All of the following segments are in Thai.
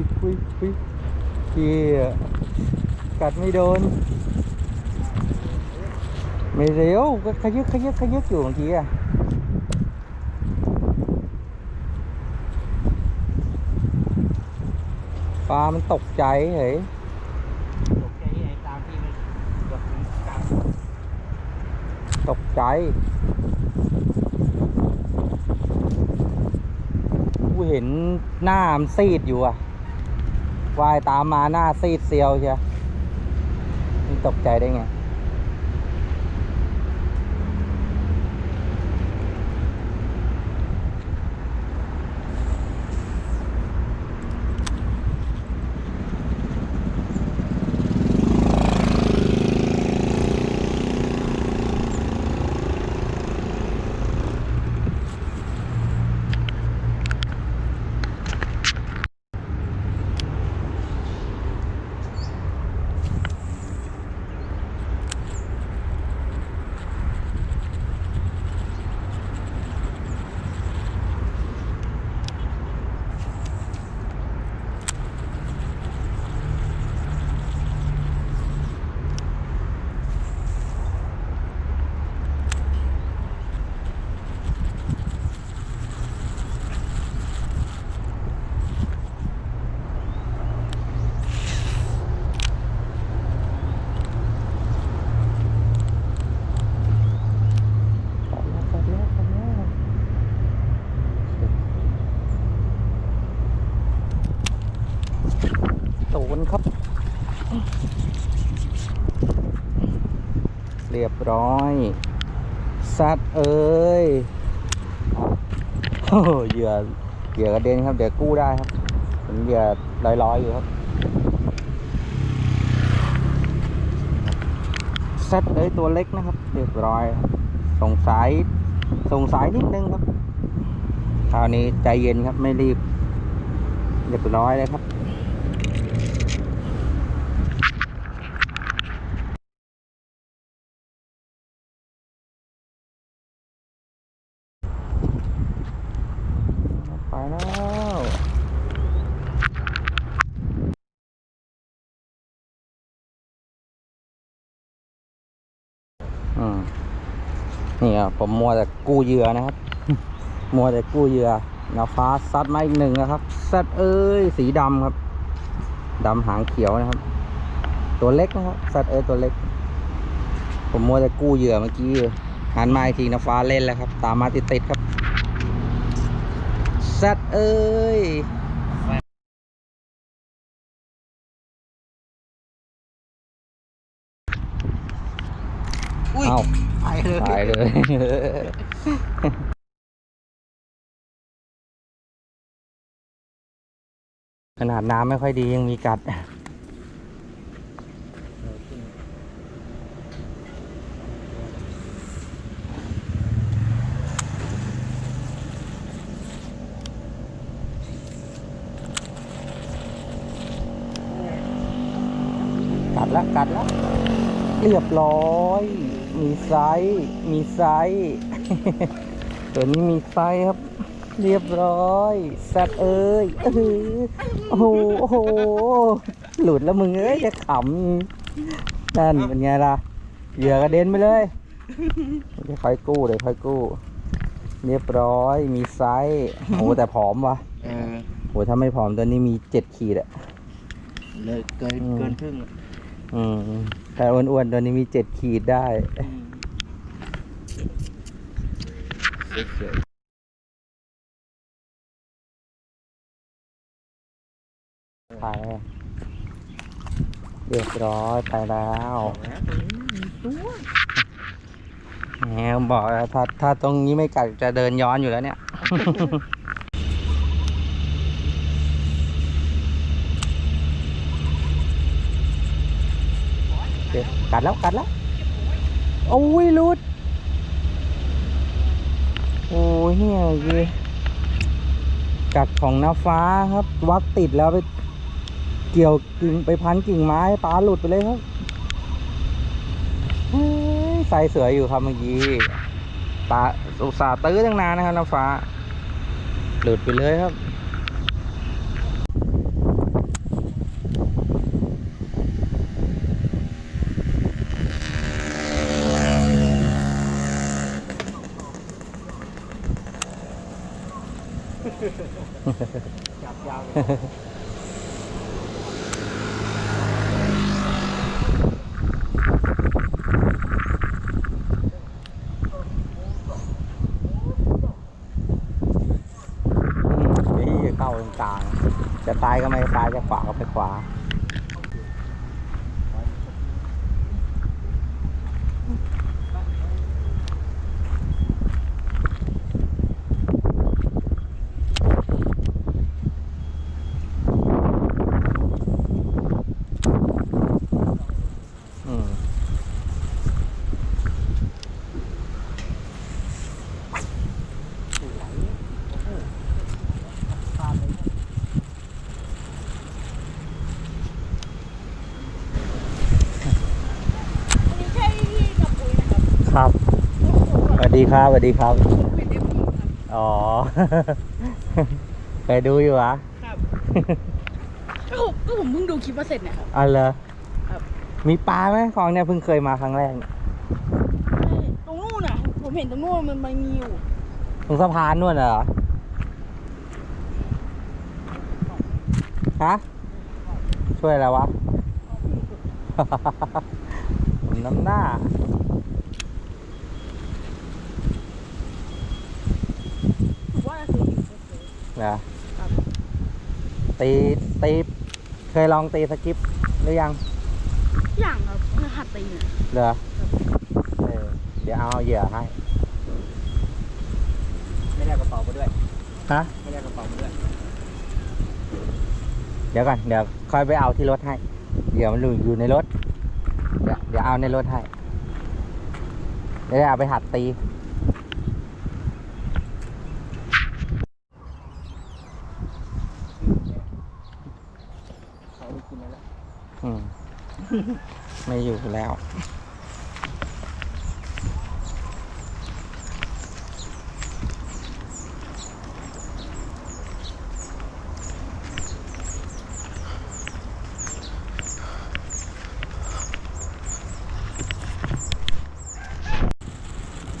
ยอุ้ยพี่กัดไม่โดน ไม่เร็วก็ขยึกขยึกขยึกอยู่เมื่อกี้อะปลามันตกใจเฮ้ยตกใจไอ้ตามที่มันแบบมันกัดตกใจกูเห็นหน้ามันซีดอยู่อะ ว่ายตามมาหน้าซีดเซียวเชียวตกใจได้ไง ตัดแล้วตัดแล้วตัดแล้วโดนครับ เรียบร้อย สัตว์เอ้ยโอ้เหยื่อเหยื่อกระเด็นครับเดี๋ยวกู้ได้ครับผมเหยื่อลอยๆอยู่ครับสัตว์เอ้ยตัวเล็กนะครับเรียบร้อยครับสงสัยสงสัยนิดนึงครับคราวนี้ใจเย็นครับไม่รีบเรียบร้อยเลยครับ ไปแล้วอืม นี่อะผมมัวแต่กู้เหยื่อนะครับ มัวแต่กู้เหยื่อนาฟ้าซัดมาอีกหนึ่งนะครับซัดเอ้ยสีดำครับดำหางเขียวนะครับ ตัวเล็กนะครับซัดเอ้ยตัวเล็ก ผมมัวแต่กู้เหยื่อเมื่อกี้หันมาอีกทีนาฟ้าเล่นแล้วครับ ตามมาติดๆครับสัตว์เอ้ย อุ้ยเอ้าไปเลยตายเลยขนาดน้ำไม่ค่อยดียังมีกัดกัดแล้วกัดแล้วเรียบร้อย มีไซส์มีไซส์ตัวนี้มีไซส์ครับ เรียบร้อยแซดเอ้ยเออโอ้โหโอ้โหหลุดแล้วมึงเอ้ยจะขำนั่นเป็นไงล่ะเหยื่อกระเด็นไปเลยเดี๋ยวค่อยกู้เดี๋ยวค่อยกู้ เรียบร้อยมีไซส์โอ้แต่ผอมวะเออโหถ้าไม่ผอมตัวนี้มีเจ็ดขีดอะเลยเกินอืมเกินครึ่งอะอืม แต่อ้วนๆตัวนี้มีเจ็ดขีดได้ไปเรียบร้อยไปแล้วแล้วตัวนี้มีตัวแหมบอกถ้าถ้าตรงนี้ไม่กัดจะเดินย้อนอยู่แล้วเนี่ย เดี๋ยวกัดแล้วกัดแล้วโอ้ยหลุดโอ้ยเนี่ยเยกัดของน้าฟ้าครับ วัดติดแล้วไปเกี่ยวกิ่งไปพันกิ่งไม้ปลาหลุดไปเลยครับใส่เสืออยู่ครับเมื่อกี้ปลาอุตส่าห์ตื้อตั้งนานนะครับน้าฟ้า หลุดไปเลยครับ จับยาวเลย อืมนี่เข้าตรงกลางจะตายก็ไม่ตายจะขวา อืม นี่ใช่พี่กับปุ้ยนะครับ ครับ สวัสดีครับสวัสดีครับเป็นเอฟพีครับอ๋อเคยดูอยู่เหรอครับก็ผมก็ผมเพิ่งดูคลิปมาเสร็จเนี่ยครับ อ๋อเหรอครับ มีปลาไหมคลองเนี่ยเพิ่งเคยมาครั้งแรกเนี่ยตรงนู้นน่ะ ผมเห็นตรงนู้นมันมันมีอยู่ ตรงสะพานนู่นน่ะเหรอ ฮะ ช่วยอะไรวะ ผมน้ำหน้า ผมว่าเคยเห็น เคยเหรอครับ ตีตี เคยลองตีสกิปหรือยังอย่างครับเพื่อหัดตีเนี่ยเหรอเออเดี๋ยวเอาเหยื่อให้ ไม่ได้กระเป๋ามาด้วย ฮะ ไม่ได้กระเป๋ามาด้วย เดี๋ยวก่อน เดี๋ยวค่อยไปเอาที่รถให้เดี๋ยวมันอยู่อยู่ในรถ เดี๋ยวเดี๋ยวเอาในรถให้ เดี๋ยวเอาไปหัดตี เขาไม่กิน แล้วอืม ไม่อยู่แล้ว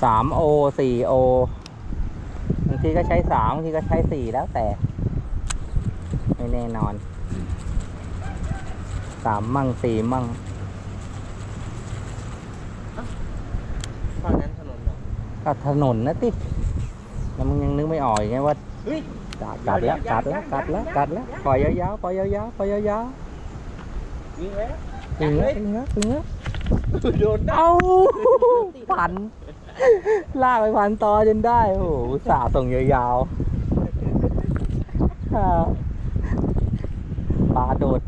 สามโอสี่โอบางทีก็ใช้สามบางทีก็ใช้สี่แล้วแต่ ไม่แน่นอน สามมั่งสี่มั่งตอนนั้นถนนเหรอก็ถนนนะติแล้วมึงยังนึกไม่ออกอีกไงว่าเฮ้ยกัดกัดแล้วกัดแล้วกัดแล้วกัดแล้วปล่อยยาวๆปล่อยยาวๆปล่อยยาวยิงไว้แล้วๆถึงแล้วถึงแล้วถึงแล้วโดนได้เอาพันลากไปพันตอจนได้โอ้โหอุตสาห์ส่งยาวๆอ่าปลาโดด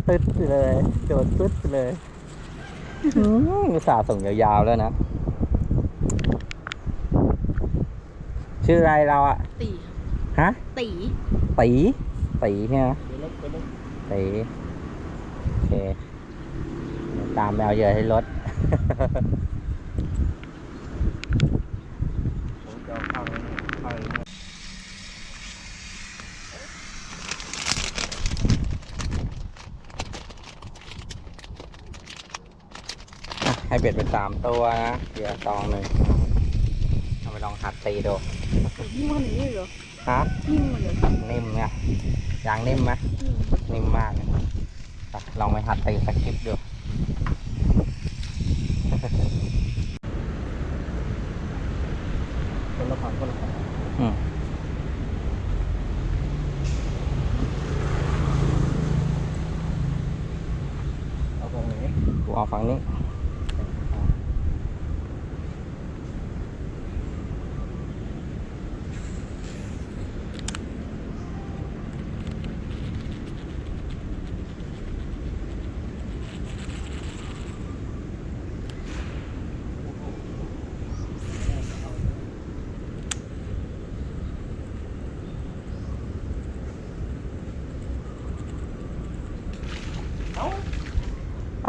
ตึ๊ดไปเลย โดดตึ๊ดไปเลยอืมอุตส่าห์ส่งยาวๆแล้วนะ ชื่ออะไรเราอะตีฮะ ตีตีตีใช่ไหมเดี๋ยวรถเดี๋ยวรถตีโอเคเดี๋ยวตามไปเอาเหยื่อให้รถ ผมจะเอาเข้าเลยเข้าเลย อะ ให้เบ็ดไปสามตัวนะเหยื่อซองหนึ่งเอาไปลองหัดตีดูยิ่งมันอย่างนี้เหรอฮะยิ่งมันเลยนิ่มไงยางนิ่มไหมนิ่มมากเลยอะลองไปหัดตีสักคลิปดูคนละฝั่งคนละฝั่งอืมเอาตรงไหนกูเอาฝั่งนี้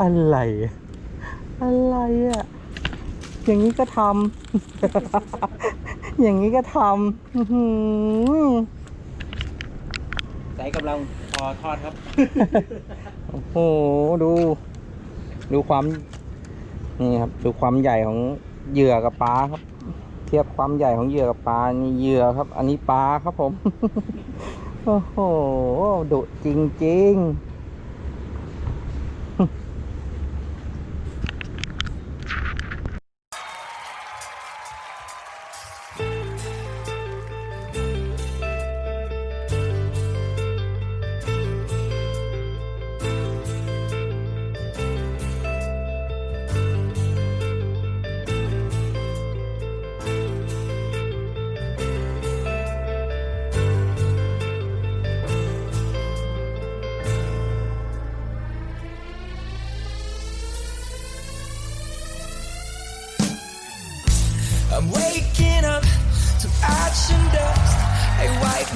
อะไร อะอะไรอะ อย่างนี้ก็ทำ อย่างนี้ก็ทำอื้อหือใส่กำลังพอทอดครับ โอ้โห ดู ดูความ นี่ครับ ดูความใหญ่ของเหยื่อกับปลาครับ เทียบความใหญ่ของเหยื่อกับปลา นี่เหยื่อครับ อันนี้ปลาครับผมปโอ้โหดุจริงๆ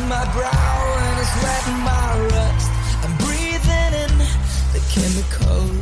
my brow and it's wetting my rust. I'm breathing in the chemicals.